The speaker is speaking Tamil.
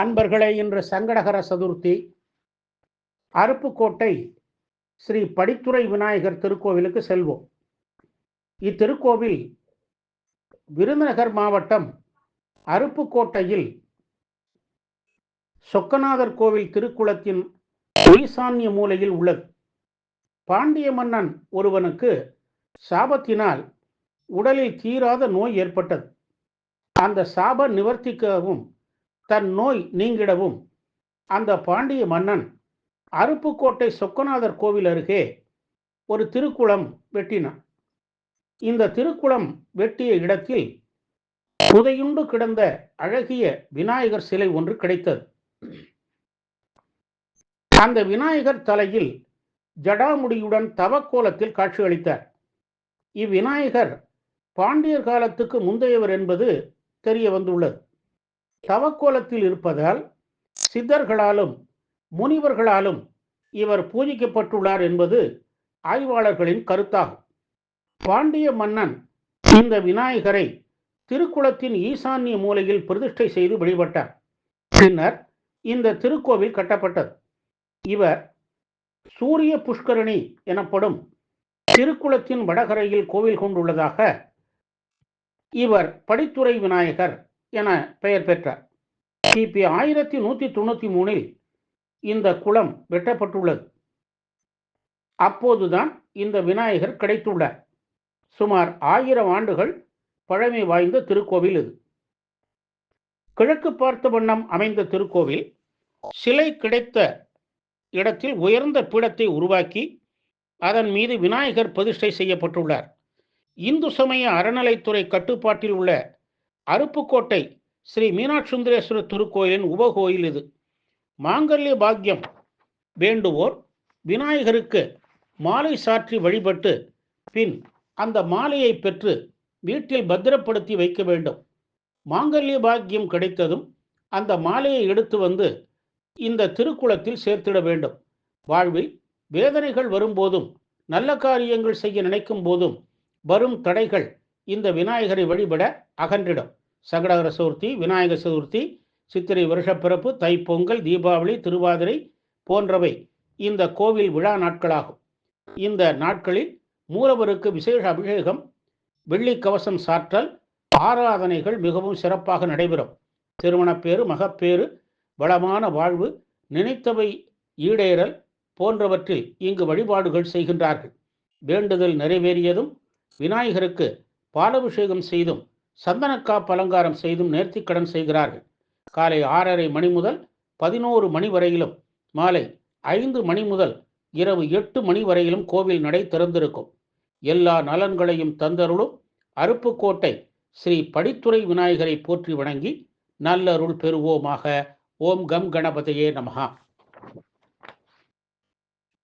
அன்பர்களே இன்று சங்கடகர சதுர்த்தி. அருப்புக்கோட்டை ஸ்ரீ படித்துறை விநாயகர் திருக்கோவிலுக்கு செல்வோம். இத்திருக்கோவில் விருதுநகர் மாவட்டம் அருப்புக்கோட்டையில் சொக்கநாதர் கோவில் திருக்குளத்தின் ஈசான்ய மூலையில் உள்ளது. பாண்டிய மன்னன் ஒருவனுக்கு சாபத்தினால் உடலில் தீராத நோய் ஏற்பட்டது. அந்த சாப நிவர்த்திக்கவும் தன் நோய் நீங்கிடவும். அந்த பாண்டிய மன்னன் அருப்புக்கோட்டை சொக்கநாதர் கோவில் அருகே ஒரு திருக்குளம் வெட்டினான். இந்த திருக்குளம் வெட்டிய இடத்தில் புதையுண்டு கிடந்த அழகிய விநாயகர் சிலை ஒன்று கிடைத்தது. அந்த விநாயகர் தலையில் ஜடாமுடியுடன் தவக்கோலத்தில் காட்சியளித்தார் இவ்விநாயகர் பாண்டியர் காலத்துக்கு முந்தையவர் என்பது தெரிய வந்துள்ளது. தவக்கோலத்தில் இருப்பதால் சித்தர்களாலும் முனிவர்களாலும் இவர் பூஜிக்கப்பட்டுள்ளார் என்பது ஆய்வாளர்களின் கருத்தாகும். பாண்டிய மன்னன் இந்த விநாயகரை திருக்குளத்தின் ஈசான்ய மூலையில் பிரதிஷ்டை செய்து வழிபட்டார். பின்னர் இந்த திருக்கோவில் கட்டப்பட்டது. இவர் சூரிய புஷ்கரணி எனப்படும் திருக்குளத்தின் வடகரையில் கோவில் கொண்டுள்ளதாக இவர் படித்துறை விநாயகர் என பெயர் பெற்றார் கிபி ஆயிரத்தி நூற்றி தொண்ணூற்றி மூணில் இந்த குளம் வெட்டப்பட்டுள்ளது. அப்போதுதான் இந்த விநாயகர் கிடைத்துள்ளார். சுமார் ஆயிரம் ஆண்டுகள் பழமை வாய்ந்த திருக்கோவில் இது. கிழக்கு பார்த்த வண்ணம் அமைந்த திருக்கோவில் சிலை கிடைத்த இடத்தில் உயர்ந்த பீடத்தை உருவாக்கி அதன் மீது விநாயகர் பிரதிஷ்டை செய்யப்பட்டுள்ளார். இந்து சமய அறநிலைத்துறை கட்டுப்பாட்டில் உள்ள அருப்புக்கோட்டை ஸ்ரீ மீனாட்சுந்தரேஸ்வரர் திருக்கோயிலின் உபகோயில் இது. மாங்கல்ய பாக்கியம் வேண்டுவோர் விநாயகருக்கு மாலை சாற்றி வழிபட்டு பின் அந்த மாலையை பெற்று வீட்டில் பத்திரப்படுத்தி வைக்க வேண்டும். மாங்கல்ய பாக்கியம் கிடைத்ததும் அந்த மாலையை எடுத்து வந்து இந்த திருக்குளத்தில் சேர்த்திட வேண்டும். வாழ்வில் வேதனைகள் வரும்போதும் நல்ல காரியங்கள் செய்ய நினைக்கும் போதும் வரும் தடைகள் இந்த விநாயகரை வழிபட அகன்றிடும். சங்கடகர சதுர்த்தி விநாயகர் சதுர்த்தி சித்திரை வருஷப்பிறப்பு தைப்பொங்கல் தீபாவளி திருவாதிரை போன்றவை இந்த கோவில் விழா நாட்களாகும். இந்த நாட்களில் மூலவருக்கு விசேஷ அபிஷேகம் வெள்ளி கவசம் சாற்றல் ஆராதனைகள் மிகவும் சிறப்பாக நடைபெறும். திருமணப்பேறு மகப்பேறு வளமான வாழ்வு நினைத்தவை ஈடேறல் போன்றவற்றில் இங்கு வழிபாடுகள் செய்கின்றார்கள். வேண்டுதல் நிறைவேறியதும் விநாயகருக்கு பாலபிஷேகம் செய்தும் சந்தனக்காப்பு அலங்காரம் செய்தும் நேர்த்திக்கடன் செய்கிறார்கள். காலை ஆறரை மணி முதல் பதினோரு மணி வரையிலும் மாலை ஐந்து மணி முதல் இரவு எட்டு மணி வரையிலும் கோவில் நடை திறந்திருக்கும். எல்லா நலன்களையும் தந்தருளும் அருப்புக்கோட்டை ஸ்ரீ படித்துறை விநாயகரை போற்றி வணங்கி நல்லருள் பெறுவோமாக. ஓம் கம் கணபதியே நமகா